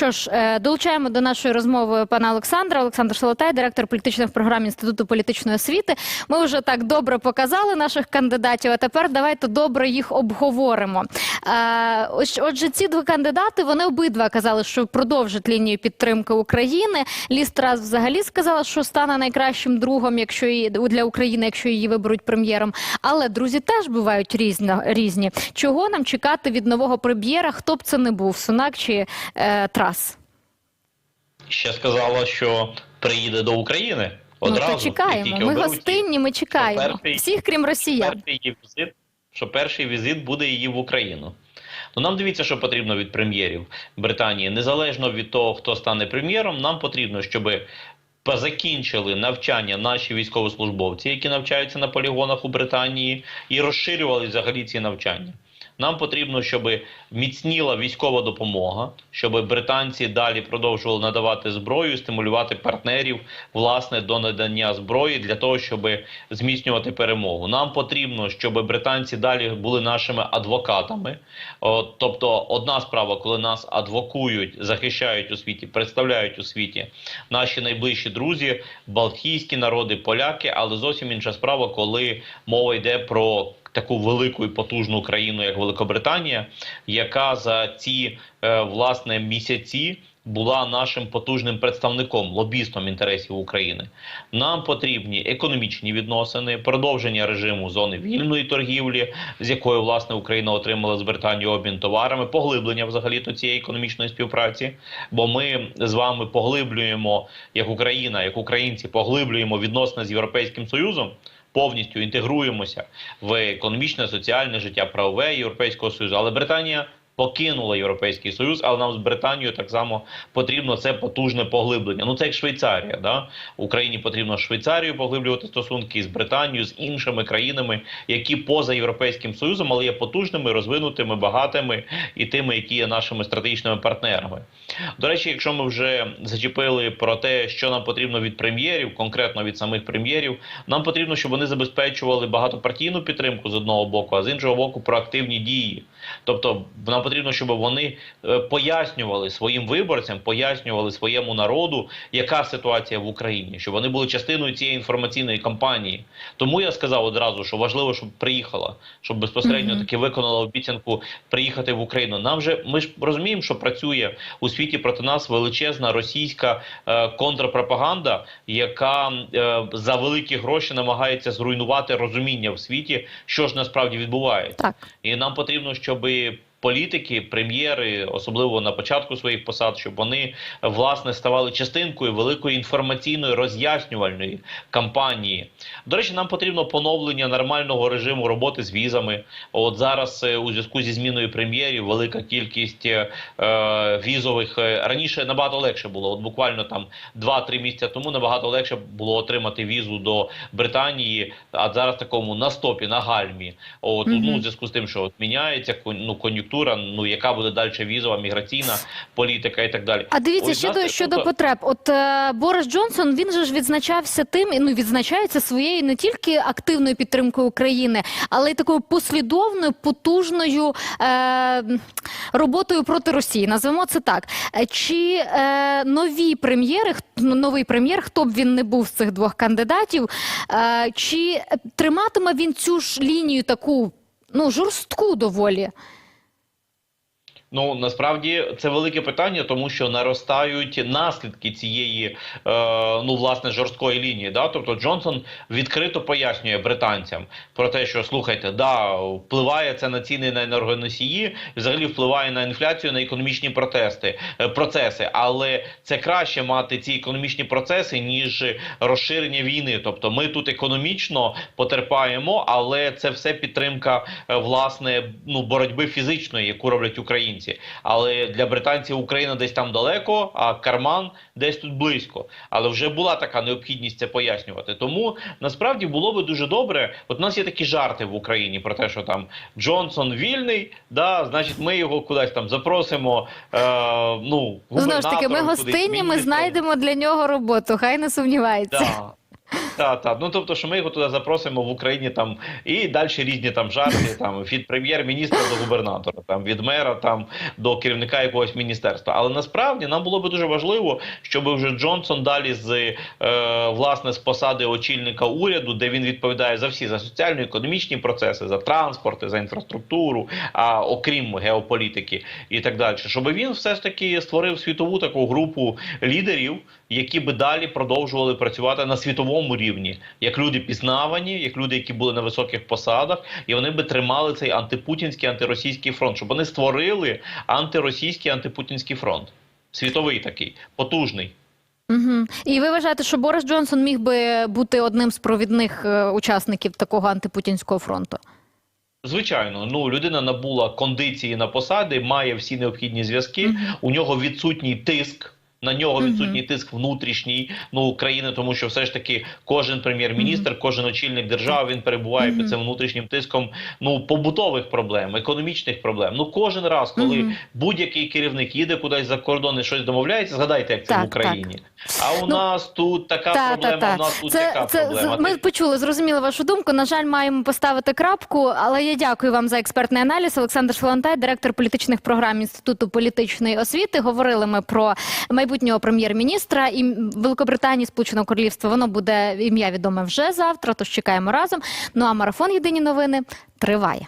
Що ж, е, долучаємо до нашої розмови пана Олександра. Олександр Солотай, директор політичних програм Інституту політичної освіти. Ми вже так добре показали наших кандидатів. А тепер давайте добре їх обговоримо. Е, Отже, ці два кандидати вони обидва казали, що продовжать лінію підтримки України. Ліс Трас взагалі сказала, що стане найкращим другом, якщо її для України, якщо її виберуть прем'єром. Але друзі теж бувають різно, різні. Чого нам чекати від нового прем'єра? Хто б це не був, Сунак чи е, Трас? Ще сказала, що приїде до України. Одразу, ну, то чекаємо. Ми оберуть гостинні, ми чекаємо. перший- Всіх, крім росіян. перший її візит, що перший візит буде її в Україну. Ну нам дивіться, що потрібно від прем'єрів Британії. Незалежно від того, хто стане прем'єром, нам потрібно, щоб закінчили навчання наші військовослужбовці, які навчаються на полігонах у Британії, і розширювали взагалі ці навчання. Нам потрібно, щоб міцніла військова допомога, щоб британці далі продовжували надавати зброю, стимулювати партнерів власне до надання зброї для того, щоб зміцнювати перемогу. Нам потрібно, щоб британці далі були нашими адвокатами. От, тобто, одна справа, коли нас адвокують, захищають у світі, представляють у світі наші найближчі друзі, балтійські народи, поляки, але зовсім інша справа, коли мова йде про таку велику і потужну країну, як Великобританія, яка за ці е, власне місяці була нашим потужним представником, лобістом інтересів України. Нам потрібні економічні відносини, продовження режиму зони вільної торгівлі, з якою власне Україна отримала з Британією обмін товарами, поглиблення взагалі то цієї економічної співпраці. Бо ми з вами поглиблюємо як Україна, як українці, поглиблюємо відносини з Європейським Союзом. Повністю інтегруємося в економічне, соціальне життя правове Європейського союзу. Але Британія покинула Європейський Союз, але нам з Британією так само потрібно це потужне поглиблення. Ну це як Швейцарія. Да? Україні потрібно з Швейцарією поглиблювати стосунки з Британією, з іншими країнами, які поза Європейським Союзом, але є потужними, розвинутими, багатими і тими, які є нашими стратегічними партнерами. До речі, якщо ми вже зачепили про те, що нам потрібно від прем'єрів, конкретно від самих прем'єрів, нам потрібно, щоб вони забезпечували багатопартійну підтримку з одного боку, а з іншого боку, проактивні дії. Тобто, нам потрібно, щоб вони е, пояснювали своїм виборцям, пояснювали своєму народу, яка ситуація в Україні, щоб вони були частиною цієї інформаційної кампанії. Тому я сказав одразу, що важливо, щоб приїхала, щоб безпосередньо таки виконала обіцянку приїхати в Україну. Нам же ми ж розуміємо, що працює у світі проти нас величезна російська е, контрпропаганда, яка е, за великі гроші намагається зруйнувати розуміння в світі, що ж насправді відбувається. Так. І нам потрібно, щоб політики, прем'єри, особливо на початку своїх посад, щоб вони власне ставали частинкою великої інформаційної роз'яснювальної кампанії. До речі, нам потрібно поновлення нормального режиму роботи з візами. От зараз е, у зв'язку зі зміною прем'єрів велика кількість е, візових е, раніше набагато легше було. От буквально там 2-3 місяці тому набагато легше було отримати візу до Британії, а зараз такому на стопі, на гальмі. От Мгм. ну, в зв'язку з тим, що от міняється ну, кон'юнктура, ну яка буде далі візова, міграційна політика і так далі. А дивіться Ось, щодо щодо тобто- потреб. От е, Борис Джонсон він же ж відзначався тим, і, ну відзначається своєю не тільки активною підтримкою України, але й такою послідовною, потужною е, роботою проти Росії. Назвемо це так. Е, Чи е, нові прем'єри, ну, новий прем'єр, хто б він не був з цих двох кандидатів, е, чи триматиме він цю ж лінію таку ну жорстку доволі? Ну насправді це велике питання, тому що наростають наслідки цієї е, ну власне жорсткої лінії. Да? Тобто Джонсон відкрито пояснює британцям про те, що слухайте, да впливає це на ціни на енергоносії, взагалі впливає на інфляцію, на економічні протести е, процеси. Але це краще мати ці економічні процеси ніж розширення війни. Тобто, ми тут економічно потерпаємо, але це все підтримка е, власне ну боротьби фізичної, яку роблять українці. Але для британців Україна десь там далеко, а карман десь тут близько. Але вже була така необхідність це пояснювати. Тому насправді було би дуже добре. От у нас є такі жарти в Україні про те, що там Джонсон вільний, да, значить, ми його кудись там запросимо. Е, ну Знову ж таки, ми гостинні, ми знайдемо для нього роботу. Хай не сумнівається. Да. Та, та. Ну тобто, що ми його туди запросимо в Україні там і далі різні там жарти, там від прем'єр-міністра до губернатора, там від мера там до керівника якогось міністерства. Але насправді нам було би дуже важливо, щоб вже Джонсон далі з е, власне з посади очільника уряду, де він відповідає за всі за соціально-економічні процеси, за транспорти, за інфраструктуру, а окрім геополітики і так далі, щоб він все ж таки створив світову таку групу лідерів, які би далі продовжували працювати на світовому рівні, як люди пізнавані, як люди, які були на високих посадах, і вони би тримали цей антипутінський антиросійський фронт, щоб вони створили антиросійський антипутінський фронт, світовий такий, потужний. Угу. І ви вважаєте, що Борис Джонсон міг би бути одним з провідних е, учасників такого антипутінського фронту? Звичайно, ну людина набула кондиції на посади, має всі необхідні зв'язки. Мгм. У нього відсутній тиск. На нього відсутній тиск внутрішній ну країни, тому що все ж таки кожен прем'єр-міністр, кожен очільник держави він перебуває під цим внутрішнім тиском ну побутових проблем, економічних проблем. Ну кожен раз, коли будь-який керівник їде кудись за кордон і щось домовляється, згадайте, як це Так, в Україні. А у Ну, нас тут така Та, проблема, та, у нас тут Це, яка це, проблема. ми почули, зрозуміли вашу думку. На жаль, маємо поставити крапку, але я дякую вам за експертний аналіз. Олександр Солонтай, директор політичних програм Інституту політичної освіти. Говорили ми про майбутнього прем'єр-міністра і Великобританії, Сполученого Королівства. Воно буде ім'я відоме вже завтра, тож чекаємо разом. Ну а марафон Єдині новини триває.